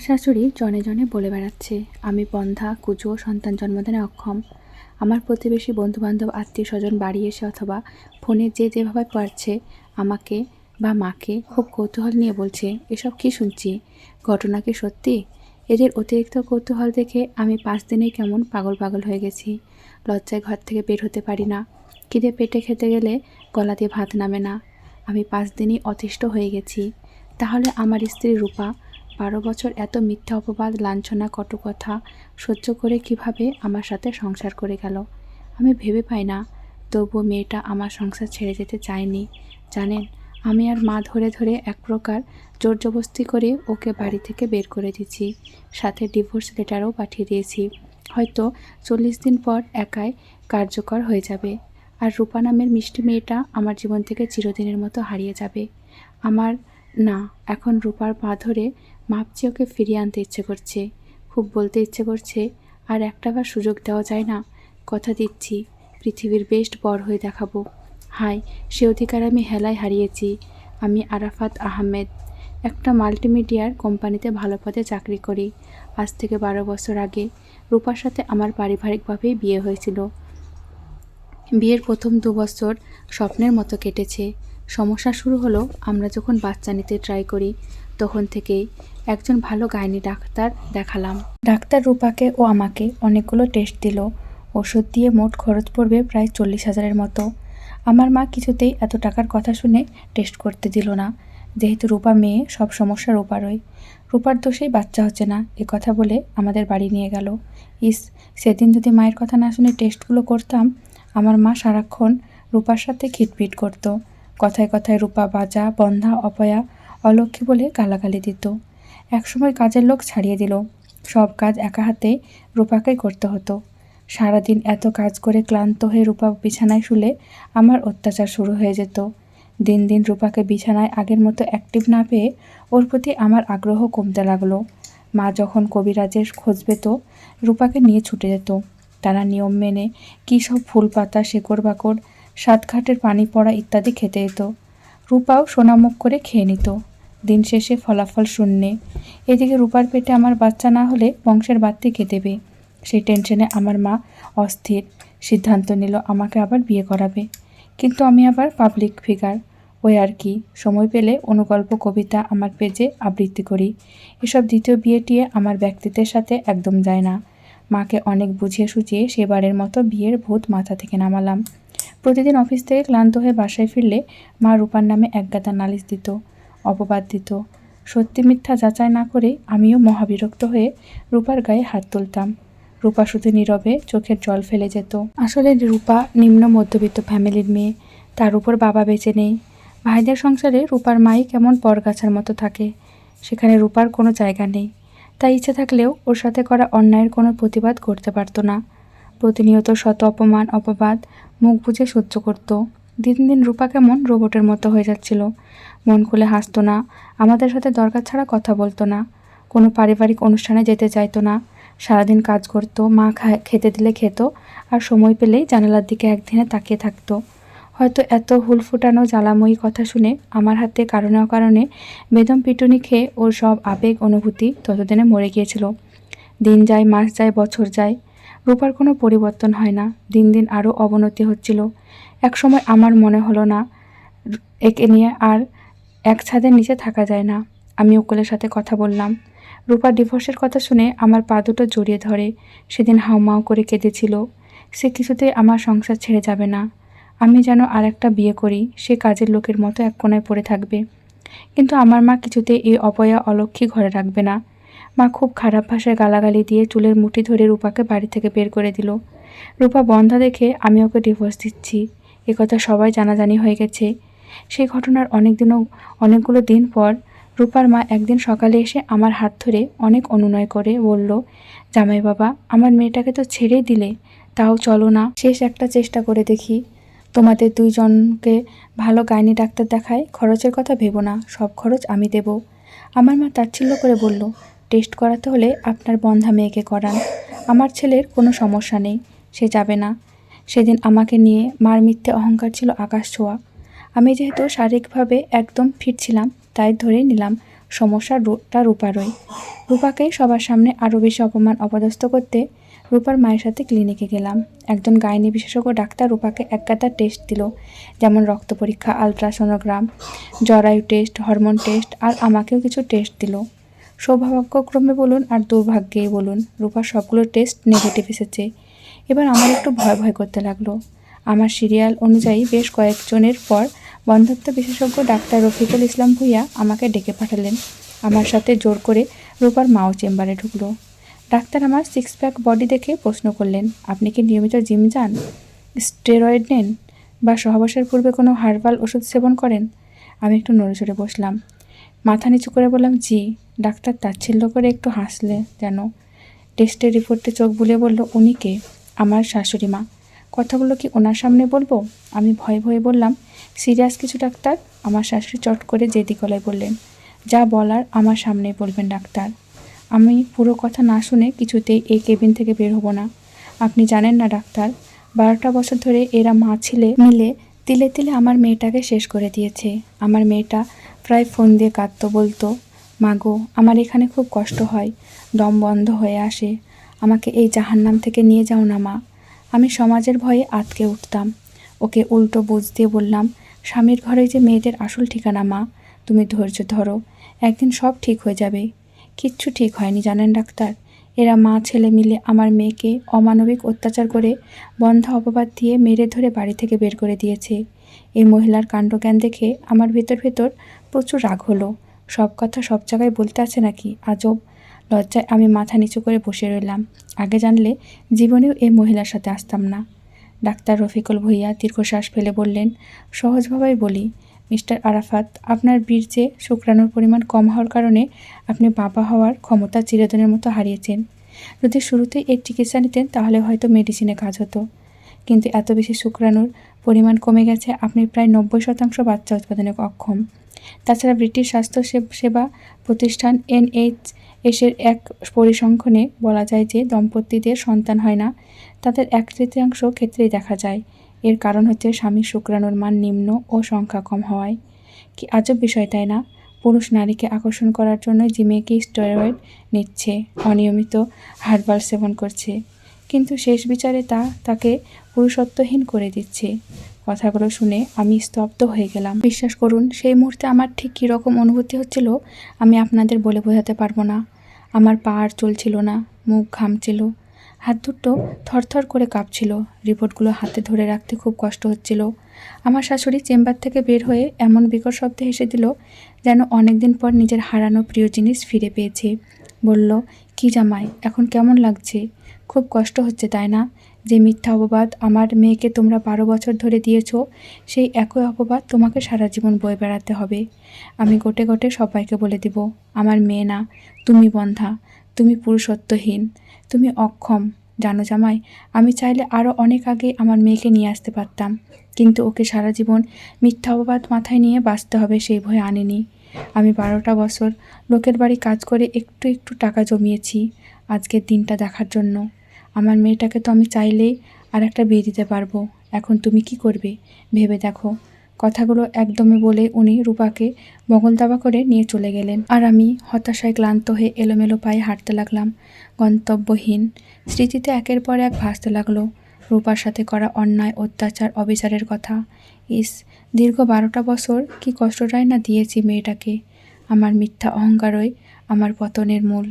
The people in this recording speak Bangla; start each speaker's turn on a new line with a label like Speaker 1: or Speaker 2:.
Speaker 1: আমার শাশুড়ি জনে জনে বলে বেড়াচ্ছে, আমি বন্ধা কুচো সন্তান জন্মদানে অক্ষম। আমার প্রতিবেশী বন্ধুবান্ধব আত্মীয় স্বজন বাড়ি এসে অথবা ফোনে যে যেভাবে পারছে আমাকে বা মাকে খুব কৌতূহল নিয়ে বলছে, এসব কি শুনছি? ঘটনা কি সত্যি? এদের অতিরিক্ত কৌতূহল দেখে আমি পাঁচ দিনেই কেমন পাগল পাগল হয়ে গেছি। লজ্জায় ঘর থেকে বের হতে পারি না। খিদে পেটে খেতে গেলে গলা দিয়ে ভাত নামে না। আমি পাঁচ দিনই অতিষ্ঠ হয়ে গেছি। তাহলে আমার স্ত্রী রূপা বারো বছর এত মিথ্যা অপবাদ, লাঞ্ছনা কটু কথা সহ্য করে কীভাবে আমার সাথে সংসার করে গেল? আমি ভেবে পাই না। তবুও মেয়েটা আমার সংসার ছেড়ে যেতে চায়নি। জানেন, আমি আর মা ধরে ধরে এক প্রকার জোর জবস্তি করে ওকে বাড়ি থেকে বের করে দিচ্ছি সাথে ডিভোর্স লেটারও পাঠিয়ে দিয়েছি। হয়তো চল্লিশ দিন পর একাই কার্যকর হয়ে যাবে। আর রূপা নামের মিষ্টি মেয়েটা আমার জীবন থেকে চিরদিনের মতো হারিয়ে যাবে। আমার না, এখন রূপার পা ধরে মাপচি ওকে ফিরিয়ে আনতে ইচ্ছে করছে। খুব বলতে ইচ্ছে করছে, আর একটাবার সুযোগ দেওয়া যায় না? কথা দিচ্ছি, পৃথিবীর বেস্ট বর হয়ে দেখাবো। হাই সে অধিকার আমি হেলায় হারিয়েছি। আমি আরাফাত আহমেদ, একটা মাল্টিমিডিয়ার কোম্পানিতে ভালো পদে চাকরি করি। আজ থেকে বারো বছর আগে রূপার সাথে আমার পারিবারিকভাবেই বিয়ে হয়েছিল। বিয়ের প্রথম দু বছর স্বপ্নের মতো কেটেছে। সমস্যা শুরু হলো আমরা যখন বাচ্চা নিতে ট্রাই করি তখন থেকেই একজন ভালো গাইনি ডাক্তার দেখালাম। ডাক্তার রূপাকে ও আমাকে অনেকগুলো টেস্ট দিল। ওষুধ দিয়ে মোট খরচ পড়বে প্রায় চল্লিশ হাজারের মতো। আমার মা কিছুতেই এত টাকার কথা শুনে টেস্ট করতে দিল না। যেহেতু রূপা মেয়ে, সব সমস্যা রূপারই। রূপার দোষেই বাচ্চা হচ্ছে না, এ কথা বলে আমাদের বাড়ি নিয়ে গেল। ইস, সেদিন যদি মায়ের কথা না শুনে টেস্টগুলো করতাম, আমার মা সারাক্ষণ রূপার সাথে খিটপিট করত। কথায় কথায় রূপা বাজা, বন্ধা, অপয়া অলক্ষী বলে গালাগালি দিত। একসময় কাজের লোক ছাড়িয়ে দিল। সব কাজ একা হাতে রূপাকেই করতে হতো। সারাদিন এত কাজ করে ক্লান্ত হয়ে রূপা বিছানায় শুলে আমার অত্যাচার শুরু হয়ে যেত। দিন দিন রূপাকে বিছানায় আগের মতো অ্যাক্টিভ না পেয়ে ওর প্রতি আমার আগ্রহ কমতে লাগল। মা যখন কবিরাজের খোঁজ পেত, রূপাকে নিয়ে ছুটে যেত। তারা নিয়ম মেনে কী সব ফুল পাতা শেকড় বাকড় সাতঘাটের পানি পড়া ইত্যাদি খেতে যেত রূপাও সোনামুখ করে খেয়ে নিত। দিন শেষে ফলাফল শূন্যে। এদিকে রূপার পেটে আমার বাচ্চা না হলে বংশের বাড়তি কে দেবে সেই টেনশনে আমার মা অস্থির সিদ্ধান্ত নিল আমাকে আবার বিয়ে করাবে। কিন্তু আমি আবার পাবলিক ফিগার ওই আর কি, সময় পেলে অনুগল্প, কবিতা আমার পেজে আবৃত্তি করি। এসব দ্বিতীয় বিয়েটিয়ে আমার ব্যক্তিত্বের সাথে একদম যায় না। মাকে অনেক বুঝিয়ে সুঝিয়ে সেবারের মতো বিয়ের ভূত মাথা থেকে নামালাম। প্রতিদিন অফিস থেকে ক্লান্ত হয়ে বাসায় ফিরলে মা রূপার নামে একগাদা নালিশ দিত। অপবাদ দিত সত্যি মিথ্যা যাচাই না করে আমিও মহাবিরক্ত হয়ে রূপার গায়ে হাত তুলতাম। রূপা শুধু নীরবে চোখের জল ফেলে যেত। আসলে রূপা নিম্ন মধ্যবিত্ত ফ্যামিলির মেয়ে। তার উপর বাবা বেঁচে নেই। ভাইদের সংসারে রূপার মাই কেমন পরগাছার মতো থাকে। সেখানে রূপার কোনো জায়গা নেই। তাই ইচ্ছে থাকলেও ওর সাথে করা অন্যায়ের কোনো প্রতিবাদ করতে পারতো না। প্রতিনিয়ত শত অপমান, অপবাদ মুখ বুঝে সহ্য করত। দিন দিন রূপা কেমন রোবটের মতো হয়ে যাচ্ছিল। মন খুলে হাসতো না। আমাদের সাথে দরকার ছাড়া কথা বলতো না। কোনো পারিবারিক অনুষ্ঠানে যেতে চাইতো না। সারাদিন কাজ করতো, মা খেতে দিলে খেত আর সময় পেলেই জানালার দিকে একদিনে তাকিয়ে থাকতো। হয়তো এত হুল ফুটানো জ্বালাময়ী কথা শুনে আমার হাতে কারণে অকারণে বেদম পিটুনি খেয়ে ওর সব আবেগ অনুভূতি ততদিনে মরে গিয়েছিল। দিন যায়, মাস যায়, বছর যায়। রূপার কোনো পরিবর্তন হয় না, দিন দিন আরও অবনতি হচ্ছিল। একসময় আমার মনে হলো না, একে নিয়ে আর এক ছাদের নিচে থাকা যায় না। আমি উকিলের সাথে কথা বললাম। রূপার ডিভোর্সের কথা শুনে আমার পা দুটো জড়িয়ে ধরে, সেদিন হাউমাউ করে কেঁদেছিল। সে কিছুতেই আমার সংসার ছেড়ে যাবে না। আমি যেন আর একটা বিয়ে করি, সে কাজের লোকের মতো এক কোনায় পড়ে থাকবে। কিন্তু আমার মা কিছুতেই এই অপয়া অলক্ষী ঘরে রাখবে না। মা খুব খারাপ ভাষায় গালাগালি দিয়ে চুলের মুঠি ধরে রূপাকে বাড়ি থেকে বের করে দিল। রূপা বন্ধা দেখে, আমি ওকে ডিভোর্স দিচ্ছি। কথা সবাই জানাজানি হয়ে গেছে। সেই ঘটনার অনেক দিনও অনেকগুলো দিন পর রূপার মা একদিন সকালে এসে আমার হাত ধরে অনেক অনুনয় করে, বলল, জামাই বাবা, আমার মেয়েটাকে তো ছেড়েই দিলে, তাও চলো না। শেষ একটা চেষ্টা করে দেখি। তোমাদের দুইজনকে ভালো গাইনি ডাক্তার দেখায়, খরচের কথা ভেবো না, সব খরচ আমি দেব। আমার মা তাচ্ছিল্য করে বলল টেস্ট করাতে হলে আপনার বন্ধা মেয়েকে করান। আমার ছেলের কোনো সমস্যা নেই, সে যাবে না। সেদিন আমাকে নিয়ে মার মিথ্যে অহংকার ছিল আকাশ ছোঁয়া। আমি যেহেতু শারীরিকভাবে একদম ফিট ছিলাম, তাই ধরেই নিলাম সমস্যাটা রূপারই। রূপাকে সবার সামনে আরও বেশি অপমান অপদস্থ করতে রূপার মায়ের সাথে ক্লিনিকে গেলাম। একজন গাইনি বিশেষজ্ঞ ডাক্তার রূপাকে একগাদা টেস্ট দিল, যেমন রক্ত পরীক্ষা, আলট্রাসোনোগ্রাম, জরায়ু টেস্ট, হরমোন টেস্ট, আর আমাকেও কিছু টেস্ট দিল। সৌভাগ্যক্রমে বলুন আর দুর্ভাগ্যেই বলুন রূপার সবগুলো টেস্ট নেগেটিভ এসেছে। এবার আমার একটু ভয় ভয় করতে লাগল। আমার সিরিয়াল অনুযায়ী বেশ কয়েকজনের পর বন্ধত্ব বিশেষজ্ঞ ডাক্তার রফিকুল ইসলাম ভুইয়া আমাকে ডেকে পাঠালেন। আমার সাথে জোর করে রূপার মাও চেম্বারে ঢুকলো। ডাক্তার আমার সিক্স প্যাক বডি দেখে প্রশ্ন করলেন, আপনি কি নিয়মিত জিম যান? স্টেরয়েড নেন? বা সহবাসের পূর্বে কোনো হার্বাল ওষুধ সেবন করেন? আমি একটু নড়ে চড়ে বসলাম। মাথা নিচু করে বললাম, জি। ডাক্তার তাচ্ছিল্য করে একটু হাসলে যেন টেস্টের রিপোর্টে চোখ বুলে বলল, উনি কে? আমার শাশুড়ি মা। কথাগুলো কি ওনার সামনে বলব? আমি ভয়ে ভয়ে বললাম, সিরিয়াস কিছু ডাক্তার? আমার শাশুড়ি চট করে জেদি গলায় বললেন, যা বলার আমার সামনে বলবেন ডাক্তার। আমি পুরো কথা না শুনে কিছুতেই এই কেবিন থেকে বের হব না। আপনি জানেন না ডাক্তার, বারোটা বছর ধরে এরা মা ছিলে মিলে তিলে তিলে আমার মেয়েটাকে শেষ করে দিয়েছে। আমার মেয়েটা প্রায় ফোন দিয়ে কাঁদতো বলতো মাগো আমার এখানে খুব কষ্ট হয়, দম বন্ধ হয়ে আসে, আমাকে এই জাহান্নাম থেকে নিয়ে যাও না, মা। আমি সমাজের ভয়ে আটকে উঠতাম। ওকে উল্টো বুঝ দিয়ে বললাম, স্বামীর ঘরে যে মেয়েদের আসল ঠিকানা, মা, তুমি ধৈর্য ধরো, একদিন সব ঠিক হয়ে যাবে। কিচ্ছু ঠিক হয়নি, জানেন ডাক্তার। এরা মা, ছেলে মিলে আমার মেয়েকে অমানবিক অত্যাচার করে বন্ধ অপবাদ দিয়ে মেরে ধরে বাড়ি থেকে বের করে দিয়েছে। এই মহিলার কাণ্ডজ্ঞান দেখে আমার ভেতর ভেতর প্রচুর রাগ হলো। সব কথা সব জায়গায় বলতে আছে নাকি? আজব। লজ্জায় আমি মাথা নিচু করে বসে রইলাম। আগে জানলে জীবনেও এই মহিলার সাথে আসতাম না। ডাক্তার রফিকুল ভুইয়া দীর্ঘশ্বাস ফেলে বললেন, সহজভাবেই বলি, মিস্টার আরাফাত, আপনার বীর্যে শুক্রাণুর পরিমাণ কম হওয়ার কারণে আপনি বাবা হওয়ার ক্ষমতা চিরদিনের মতো হারিয়েছেন। যদি শুরুতেই এর চিকিৎসা নিতেন তাহলে হয়তো মেডিসিনে কাজ হতো। কিন্তু এত বেশি শুক্রাণুর পরিমাণ কমে গেছে, আপনি প্রায় নব্বই শতাংশ বাচ্চা উৎপাদনে অক্ষম। তাছাড়া ব্রিটিশ স্বাস্থ্য সেবা প্রতিষ্ঠান এনএইচ এসের এক পরিসংখ্যানে বলা যায় যে দম্পতিদের সন্তান হয় না, তাদের এক তৃতীয়াংশ ক্ষেত্রেই দেখা যায়। এর কারণ হচ্ছে স্বামী শুক্রাণুর মান নিম্ন ও সংখ্যা কম হওয়ায়। কি আজব বিষয়, তাই না? পুরুষ নারীকে আকর্ষণ করার জন্য জিমে কি স্টেরয়েড নিচ্ছে, অনিয়মিত হার্বাল সেবন করছে। কিন্তু শেষ বিচারে তা তাকে পুরুষত্বহীন করে দিচ্ছে। কথাগুলো শুনে আমি স্তব্ধ হয়ে গেলাম। বিশ্বাস করুন, সেই মুহূর্তে আমার ঠিক কীরকম অনুভূতি হচ্ছিল, আমি আপনাদের বলে বোঝাতে পারব না। আমার পা আর চলছিল না, মুখ ঘামছিল। হাত দুটো থরথর করে কাঁপছিল। রিপোর্টগুলো হাতে ধরে রাখতে খুব কষ্ট হচ্ছিল। আমার শাশুড়ি চেম্বার থেকে বের হয়ে এমন বিকট শব্দে হেসে দিল, যেন অনেকদিন পর নিজের হারানো প্রিয় জিনিস ফিরে পেয়েছে। বলল, কি জামাই, এখন কেমন লাগছে? খুব কষ্ট হচ্ছে, তাই না? যে মিথ্যা অপবাদ আমার মেয়েকে তোমরা বারো বছর ধরে দিয়েছ, সেই একই অপবাদ তোমাকে সারা জীবন বয়ে বেড়াতে হবে। আমি গোটে গোটে সবাইকে বলে দিব, আমার মেয়ে না, তুমি বন্ধা, তুমি পুরুষত্বহীন, তুমি অক্ষম। জানো জামাই, আমি চাইলে আরও অনেক আগে আমার মেয়েকে নিয়ে আসতে পারতাম, কিন্তু ওকে সারা জীবন মিথ্যা অপবাদ মাথায় নিয়ে বাঁচতে হবে সেই ভয় আনিনি। আমি বারোটা বছর লোকের বাড়ি কাজ করে একটু একটু টাকা জমিয়েছি, আজকের দিনটা দেখার জন্য। আমার মেয়েটাকে তো আমি চাইলেই আর একটা বিয়ে দিতে পারব। এখন তুমি কি করবে? ভেবে দেখো। কথাগুলো একদমই বলে উনি রূপাকে বগল দাবা করে নিয়ে চলে গেলেন। আর আমি হতাশায় ক্লান্ত হয়ে এলোমেলো পায়ে হাঁটতে লাগলাম। গন্তব্যহীন। স্মৃতিতে একের পর এক ভাসতে লাগল রূপার সাথে করা অন্যায়, অত্যাচার, অবিচারের কথা। ইস, দীর্ঘ বারোটা বছর কি কষ্টটাই না দিয়েছি মেয়েটাকে। আমার মিথ্যা অহংকারই আমার পতনের মূল।